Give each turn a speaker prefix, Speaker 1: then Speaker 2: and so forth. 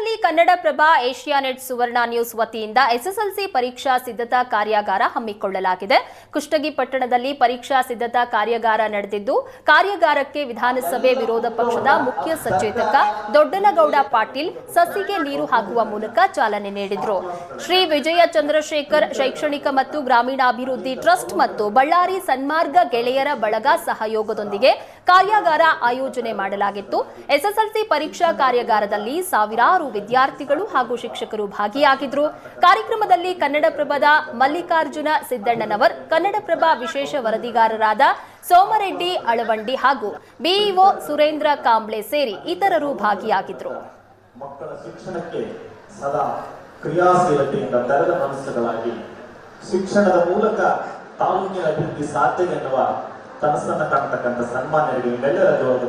Speaker 1: ಕೊಪ್ಪಳದಲ್ಲಿ Kannadaprabha, Asianet, Suvarna news ವತಿಯಿಂದ SSLC ಪರೀಕ್ಷಾ ಸಿದ್ಧತಾ ಕಾರ್ಯಾಗಾರ ಹಮ್ಮಿಕೊಳ್ಳಲಾಗಿದೆ. ಕುಷ್ಟಗಿ ಪಟ್ಟಣದಲ್ಲಿ ಪರೀಕ್ಷಾ ಸಿದ್ಧತಾ ಕಾರ್ಯಾಗಾರ ನಡೆದಿದ್ದು, ಕಾರ್ಯಾಗಾರಕ್ಕೆ ವಿಧಾನಸಭೆ ವಿರೋಧ ಪಕ್ಷದ ಮುಖ್ಯ ಸಚೇತಕ ದೊಡ್ಡನಗೌಡ ಪಾಟೀಲ್ ಸಸಿಗೆ ನೀರು ಹಾಕುವ ಮೂಲಕ ಚಾಲನೆ ನೀಡಿದರು. ಶ್ರೀ ವಿಜಯ ಚಂದ್ರಶೇಖರ್ ಶೈಕ್ಷಣಿಕ ಮತ್ತು ಗ್ರಾಮೀಣಾಭಿವೃದ್ಧಿ ಟ್ರಸ್ಟ್ ಮತ್ತು ಬಳ್ಳಾರಿ ಸನ್ಮಾರ್ಗ ಗೆಳೆಯರ ಬಳಗ ಸಹಯೋಗದೊಂದಿಗೆ ಕಾರ್ಯಾಗಾರ ಆಯೋಜನೆ ಮಾಡಲಾಗಿತ್ತು. ಎಸ್ಎಸ್ಎಲ್ಸಿ ಪರೀಕ್ಷಾ ಕಾರ್ಯಾಗಾರದಲ್ಲಿ ಸಾವಿರಾರು ವಿದ್ಯಾರ್ಥಿಗಳು ಹಾಗೂ ಶಿಕ್ಷಕರು ಭಾಗಿಯಾಗಿದ್ರು. ಕಾರ್ಯಕ್ರಮದಲ್ಲಿ ಕನ್ನಡಪ್ರಭದ ಮಲ್ಲಿಕಾರ್ಜುನ ಸಿದ್ದಣ್ಣನವರ್, ಕನ್ನಡಪ್ರಭ ವಿಶೇಷ ವರದಿಗಾರರಾದ ಸೋಮರೆಡ್ಡಿ ಅಳವಂಡಿ ಹಾಗೂ ಬಿಇಒ ಸುರೇಂದ್ರ ಕಾಂಬ್ಳೆ ಸೇರಿ ಇತರರು ಭಾಗಿಯಾಗಿದ್ರು.
Speaker 2: ಮಕ್ಕಳ ಶಿಕ್ಷಣಕ್ಕೆ ಸದಾ ಕ್ರಿಯಾಶೀಲತೆಯಿಂದ ತೆರೆದ ಮನಸ್ಸುಗಳಾಗಿ ಶಿಕ್ಷಣದ ಮೂಲಕ ತಾಲೂಕಿನ ಅಭಿವೃದ್ಧಿ ಸಾಧ್ಯ ಎನ್ನುವ ಕನಸನ್ನು ಕಾಣತಕ್ಕಂಥ ಸನ್ಮಾನ್ಯರಿಗೆ ಎಲ್ಲರ ಒಂದು